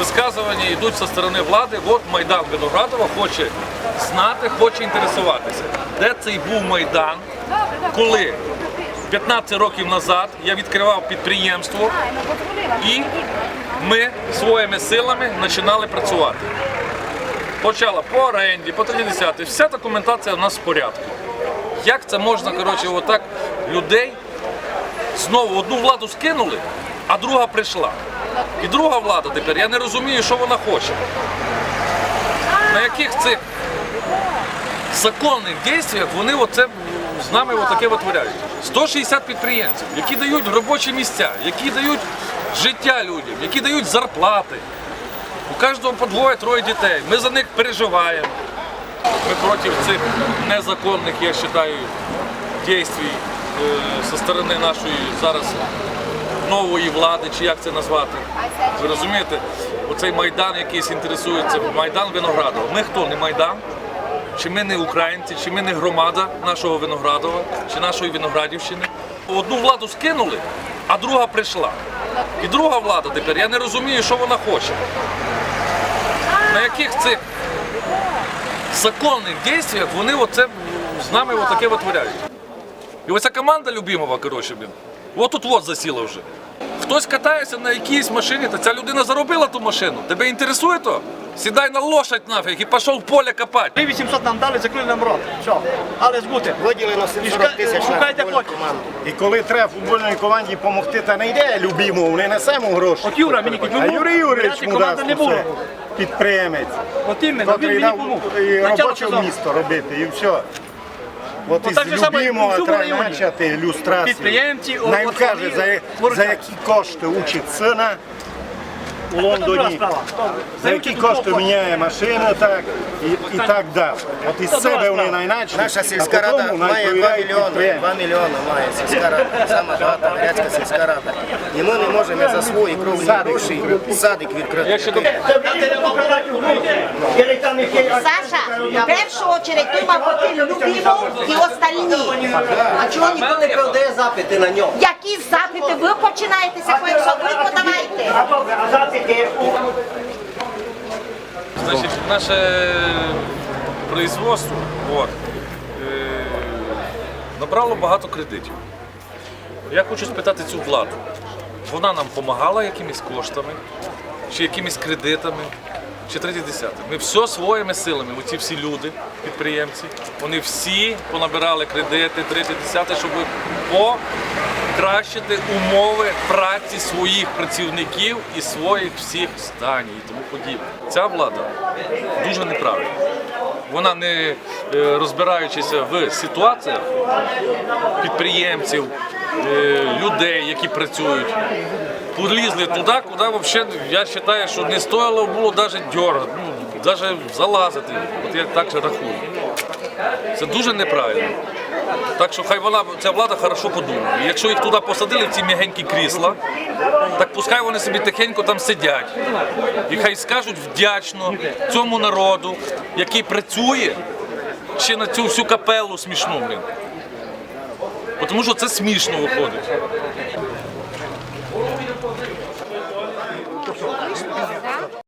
висказування йдуть зі сторони влади. От Майдан Виноградова хоче знати, хоче інтересуватися. Де цей був Майдан, коли 15 років назад я відкривав підприємство і ми своїми силами починали працювати. Почала по оренді, по 30 вся документація у нас в порядку. Як це можна, коротше, отак людей знову одну владу скинули, а друга прийшла. І друга влада тепер, я не розумію, що вона хоче. На яких цих законних дійствах вони оце з нами отаке витворяють. 160 підприємців, які дають робочі місця, які дають життя людям, які дають зарплати. У кожного по двоє-троє дітей. Ми за них переживаємо. Ми проти цих незаконних, я вважаю, дій зі сторони нашої зараз нової влади, чи як це назвати. Ви розумієте, оцей Майдан якийсь інтересується, Майдан Виноградова. Ми хто? Не Майдан? Чи ми не українці, чи ми не громада нашого Виноградова, чи нашої Виноградівщини? Одну владу скинули, а друга прийшла. І друга влада тепер, я не розумію, що вона хоче. На яких цих законних дійствах вони оце з нами отаке витворяють. І оця команда любимова, коротше, от тут от засіла вже. Хтось катається на якійсь машині, та ця людина заробила ту машину. Тебе інтересує то? Сідай на лошадь нафіг і пішов в поле копати. Ми 800 нам дали, закрили нам рот. Все. Але згути. Виділено 740 тисяч на Шукайте футбольну потім. команду. І коли треба футбольній команді допомогти, та не йде любімому, не несемо гроші. От Юра мені кажуть, А Юрій Юрійович дасть не було. Підприємець, От іменно, він котрий мені дав помог. і Начало робоче місто робити, і все. От Ну, із любимого треба почати. Підприємці, Нам каже, за, за які кошти учить сина у Лондоні. За які кошти міняє машину, так і, і так далі. От із себе вони найначе. Наша сільська рада має 2 мільйони, 2 мільйони має сільська рада, сама багата Грецька сільська рада. І ми не можемо за свої кровні гроші садик відкрити. Саша, в першу очередь ти мав бути любимо і остальні. А чого ніхто не продає запити на нього? Які запити ви починаєтеся, якщо ви подавайте. Значить, наше производство от, е, набрало багато кредитів. Я хочу спитати цю владу. Вона нам допомагала якимись коштами, чи якимись кредитами, чи третє десяте. Ми все своїми силами, оці всі люди, підприємці, вони всі понабирали кредити, третє десяте, щоб покращити умови праці своїх працівників і своїх всіх станів і тому подібне. Ця влада дуже неправильна. Вона не е, розбираючися в ситуаціях підприємців, е, людей, які працюють, полізли туди, куди взагалі, я вважаю, що не стоїло було навіть дергати, ну, навіть залазити. От я так же рахую. Це дуже неправильно. Так що хай вона, ця влада хорошо подумає. Якщо їх туди посадили в ці м'ягенькі крісла, так пускай вони собі тихенько там сидять. І хай скажуть вдячно цьому народу, який працює ще на цю всю капелу смішну. Тому що це смішно виходить.